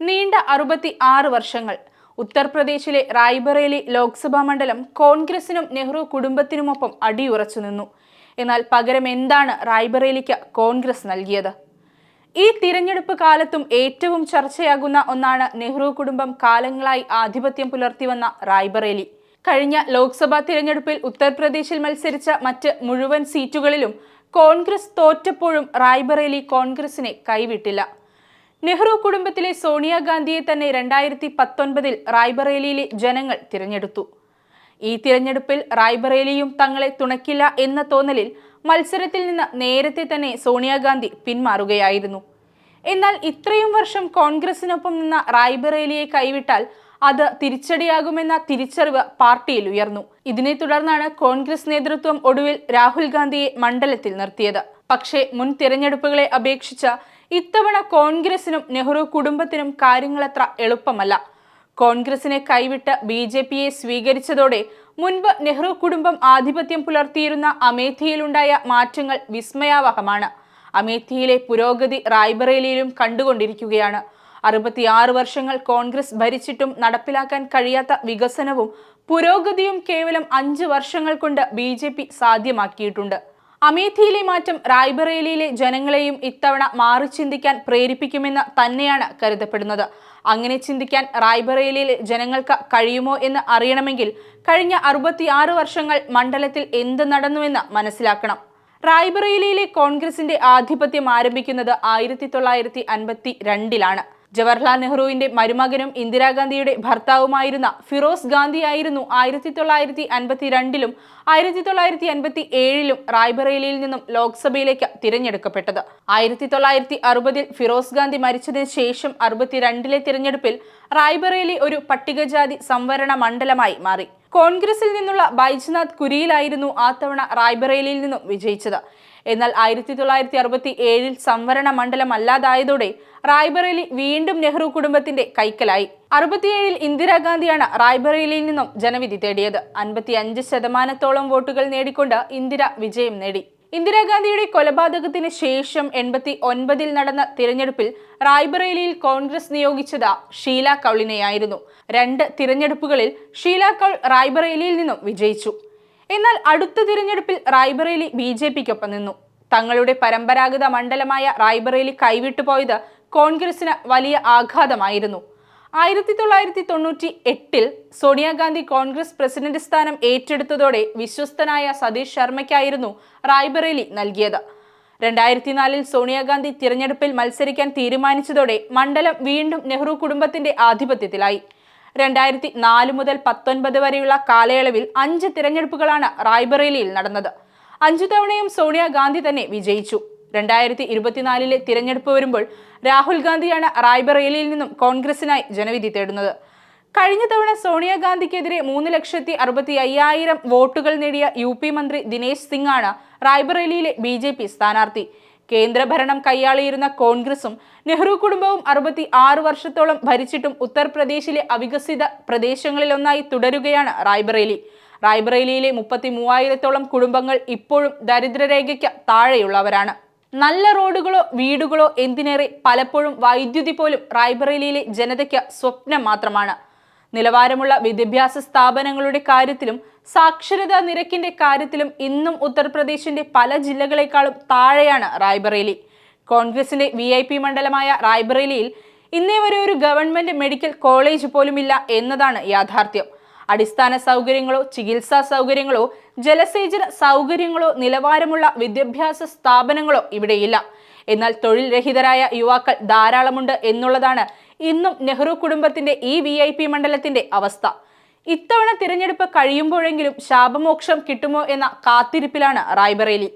നീണ്ട അറുപത്തി ആറ് വർഷങ്ങൾ. ഉത്തർപ്രദേശിലെ റായ്ബറേലി ലോക്സഭാ മണ്ഡലം കോൺഗ്രസിനും നെഹ്റു കുടുംബത്തിനുമൊപ്പം അടിയുറച്ചു നിന്നു. എന്നാൽ പകരം എന്താണ് റായ്ബറേലിക്ക് കോൺഗ്രസ് നൽകിയത്? ഈ തിരഞ്ഞെടുപ്പ് കാലത്തും ഏറ്റവും ചർച്ചയാകുന്ന ഒന്നാണ് നെഹ്റു കുടുംബം കാലങ്ങളായി ആധിപത്യം പുലർത്തിവന്ന റായ്ബറേലി. കഴിഞ്ഞ ലോക്സഭാ തിരഞ്ഞെടുപ്പിൽ ഉത്തർപ്രദേശിൽ മത്സരിച്ച മറ്റ് മുഴുവൻ സീറ്റുകളിലും കോൺഗ്രസ് തോറ്റപ്പോഴും റായ്ബറേലി കോൺഗ്രസിനെ കൈവിട്ടില്ല. നെഹ്റു കുടുംബത്തിലെ സോണിയാഗാന്ധിയെ തന്നെ രണ്ടായിരത്തി പത്തൊൻപതിൽ റായ്ബറേലിയിലെ ജനങ്ങൾ തിരഞ്ഞെടുത്തു. ഈ തിരഞ്ഞെടുപ്പിൽ റായ്ബറേലിയും തങ്ങളെ തുണയ്ക്കില്ല എന്ന തോന്നലിൽ മത്സരത്തിൽ നിന്ന് നേരത്തെ തന്നെ സോണിയാഗാന്ധി പിന്മാറുകയായിരുന്നു. എന്നാൽ ഇത്രയും വർഷം കോൺഗ്രസിനൊപ്പം നിന്ന റായ്ബറേലിയെ കൈവിട്ടാൽ അത് തിരിച്ചടിയാകുമെന്ന തിരിച്ചറിവ് പാർട്ടിയിൽ ഉയർന്നു. ഇതിനെ തുടർന്നാണ് കോൺഗ്രസ് നേതൃത്വം ഒടുവിൽ രാഹുൽ ഗാന്ധിയെ മണ്ഡലത്തിൽ നിർത്തിയത്. പക്ഷേ മുൻ തിരഞ്ഞെടുപ്പുകളെ അപേക്ഷിച്ച് ഇത്തവണ കോൺഗ്രസിനും നെഹ്റു കുടുംബത്തിനും കാര്യങ്ങളത്ര എളുപ്പമല്ല. കോൺഗ്രസിനെ കൈവിട്ട് ബി ജെ പിയെ സ്വീകരിച്ചതോടെ മുൻപ് നെഹ്റു കുടുംബം ആധിപത്യം പുലർത്തിയിരുന്ന അമേഠിയിലുണ്ടായ മാറ്റങ്ങൾ വിസ്മയാവഹമാണ്. അമേഠിയിലെ പുരോഗതി റായ്ബറേലിയിലും കണ്ടുകൊണ്ടിരിക്കുകയാണ്. അറുപത്തിയാറ് വർഷങ്ങൾ കോൺഗ്രസ് ഭരിച്ചിട്ടും നടപ്പിലാക്കാൻ കഴിയാത്ത വികസനവും പുരോഗതിയും കേവലം അഞ്ച് വർഷങ്ങൾ കൊണ്ട് ബി സാധ്യമാക്കിയിട്ടുണ്ട്. അമേഠിയിലെ മാറ്റം റായ്ബറേലിയിലെ ജനങ്ങളെയും ഇത്തവണ മാറി ചിന്തിക്കാൻ പ്രേരിപ്പിക്കുമെന്ന് തന്നെയാണ് കരുതപ്പെടുന്നത്. അങ്ങനെ ചിന്തിക്കാൻ റായ്ബറേലിയിലെ ജനങ്ങൾക്ക് കഴിയുമോ എന്ന് അറിയണമെങ്കിൽ കഴിഞ്ഞ അറുപത്തിയാറ് വർഷങ്ങൾ മണ്ഡലത്തിൽ എന്ത് നടന്നുവെന്ന് മനസ്സിലാക്കണം. റായ്ബറേലിയിലെ കോൺഗ്രസിന്റെ ആധിപത്യം ആരംഭിക്കുന്നത് ആയിരത്തി തൊള്ളായിരത്തി അൻപത്തി രണ്ടിലാണ്. ജവഹർലാൽ നെഹ്റുവിന്റെ മരുമകനും ഇന്ദിരാഗാന്ധിയുടെ ഭർത്താവുമായിരുന്ന ഫിറോസ് ഗാന്ധി ആയിരുന്നു ആയിരത്തി തൊള്ളായിരത്തി അൻപത്തി രണ്ടിലും ആയിരത്തി തൊള്ളായിരത്തി അൻപത്തി ഏഴിലും റായ്ബറേലിയിൽ നിന്നും ലോക്സഭയിലേക്ക് തിരഞ്ഞെടുക്കപ്പെട്ടത്. ആയിരത്തി തൊള്ളായിരത്തി അറുപതിൽ ഫിറോസ് ഗാന്ധി മരിച്ചതിന് ശേഷം അറുപത്തിരണ്ടിലെ തിരഞ്ഞെടുപ്പിൽ റായ്ബറേലി ഒരു പട്ടികജാതി സംവരണ മണ്ഡലമായി മാറി. കോൺഗ്രസിൽ നിന്നുള്ള ബൈജ്നാഥ് കുരിയിലായിരുന്നു ആ തവണ റായ്ബറേലിയിൽ നിന്നും വിജയിച്ചത്. എന്നാൽ ആയിരത്തി തൊള്ളായിരത്തി അറുപത്തി ഏഴിൽ സംവരണ മണ്ഡലം അല്ലാതായതോടെ റായ്ബറേലി വീണ്ടും നെഹ്റു കുടുംബത്തിന്റെ കൈക്കലായി. അറുപത്തിയേഴിൽ ഇന്ദിരാഗാന്ധിയാണ് റായ്ബറേലിയിൽ നിന്നും ജനവിധി തേടിയത്. അൻപത്തി അഞ്ച് ശതമാനത്തോളം വോട്ടുകൾ നേടിക്കൊണ്ട് ഇന്ദിര വിജയം നേടി. ഇന്ദിരാഗാന്ധിയുടെ കൊലപാതകത്തിന് ശേഷം എൺപത്തി ഒൻപതിൽ നടന്ന തിരഞ്ഞെടുപ്പിൽ റായ്ബറേലിയിൽ കോൺഗ്രസ് നിയോഗിച്ചത് ഷീല കൗളിനെയായിരുന്നു. രണ്ട് തിരഞ്ഞെടുപ്പുകളിൽ ഷീല കൗൾ റായ്ബറേലിയിൽ നിന്നും വിജയിച്ചു. എന്നാൽ അടുത്ത തിരഞ്ഞെടുപ്പിൽ റായ്ബറേലി ബി ജെ പിക്കൊപ്പം നിന്നു. തങ്ങളുടെ പരമ്പരാഗത മണ്ഡലമായ റായ്ബറേലി കൈവിട്ടുപോയത് കോൺഗ്രസിന് വലിയ ആഘാതമായിരുന്നു. ആയിരത്തി തൊള്ളായിരത്തി തൊണ്ണൂറ്റി എട്ടിൽ സോണിയാഗാന്ധി കോൺഗ്രസ് പ്രസിഡന്റ് സ്ഥാനം ഏറ്റെടുത്തതോടെ വിശ്വസ്തനായ സതീഷ് ശർമ്മയ്ക്കായിരുന്നു റായ്ബറേലി നൽകിയത്. രണ്ടായിരത്തി നാലിൽ സോണിയാഗാന്ധി തിരഞ്ഞെടുപ്പിൽ മത്സരിക്കാൻ തീരുമാനിച്ചതോടെ മണ്ഡലം വീണ്ടും നെഹ്റു കുടുംബത്തിന്റെ ആധിപത്യത്തിലായി. രണ്ടായിരത്തി നാല് മുതൽ പത്തൊൻപത് വരെയുള്ള കാലയളവിൽ അഞ്ച് തിരഞ്ഞെടുപ്പുകളാണ് റായ്ബറേലിയിൽ നടന്നത്. അഞ്ചു തവണയും സോണിയാഗാന്ധി തന്നെ വിജയിച്ചു. രണ്ടായിരത്തി ഇരുപത്തിനാലിലെ തിരഞ്ഞെടുപ്പ് വരുമ്പോൾ രാഹുൽ ഗാന്ധിയാണ് റായ്ബറേലിയിൽ നിന്നും കോൺഗ്രസിനായി ജനവിധി തേടുന്നത്. കഴിഞ്ഞ തവണ സോണിയാഗാന്ധിക്കെതിരെ മൂന്ന് ലക്ഷത്തി അറുപത്തി അയ്യായിരം വോട്ടുകൾ നേടിയ യു പി മന്ത്രി ദിനേശ് സിംഗ് ആണ് റായ്ബറേലിയിലെ ബി ജെ പി സ്ഥാനാർത്ഥി. കേന്ദ്രഭരണം കൈയാളിയിരുന്ന കോൺഗ്രസും നെഹ്റു കുടുംബവും അറുപത്തി ആറ് വർഷത്തോളം ഭരിച്ചിട്ടും ഉത്തർപ്രദേശിലെ അവികസിത പ്രദേശങ്ങളിലൊന്നായി തുടരുകയാണ് റായ്ബറേലി. റായ്ബറേലിയിലെ മുപ്പത്തി മൂവായിരത്തോളം കുടുംബങ്ങൾ ഇപ്പോഴും ദരിദ്രരേഖയ്ക്ക് താഴെയുള്ളവരാണ്. നല്ല റോഡുകളോ വീടുകളോ എന്തിനേറെ പലപ്പോഴും വൈദ്യുതി പോലും റായ്ബറേലിയിലെ ജനതയ്ക്ക് സ്വപ്നം മാത്രമാണ്. നിലവാരമുള്ള വിദ്യാഭ്യാസ സ്ഥാപനങ്ങളുടെ കാര്യത്തിലും സാക്ഷരതാ നിരക്കിന്റെ കാര്യത്തിലും ഇന്നും ഉത്തർപ്രദേശിന്റെ പല ജില്ലകളെക്കാളും താഴെയാണ് റായ്ബറേലി. കോൺഗ്രസിന്റെ വി ഐ പി മണ്ഡലമായ റായ്ബറേലിയിൽ ഇന്നേ വരെ ഒരു ഗവൺമെന്റ് മെഡിക്കൽ കോളേജ് പോലുമില്ല എന്നതാണ് യാഥാർത്ഥ്യം. അടിസ്ഥാന സൗകര്യങ്ങളോ ചികിത്സാ സൗകര്യങ്ങളോ ജലസേചന സൗകര്യങ്ങളോ നിലവാരമുള്ള വിദ്യാഭ്യാസ സ്ഥാപനങ്ങളോ ഇവിടെയില്ല. എന്നാൽ തൊഴിൽ രഹിതരായ യുവാക്കൾ ധാരാളമുണ്ട് എന്നുള്ളതാണ് ഇന്നും നെഹ്റു കുടുംബത്തിന്റെ ഈ വി ഐ പി മണ്ഡലത്തിന്റെ അവസ്ഥ. ഇത്തവണ തിരഞ്ഞെടുപ്പ് കഴിയുമ്പോഴെങ്കിലും ശാപമോക്ഷം കിട്ടുമോ എന്ന കാത്തിരിപ്പിലാണ് റായ്ബറേലി.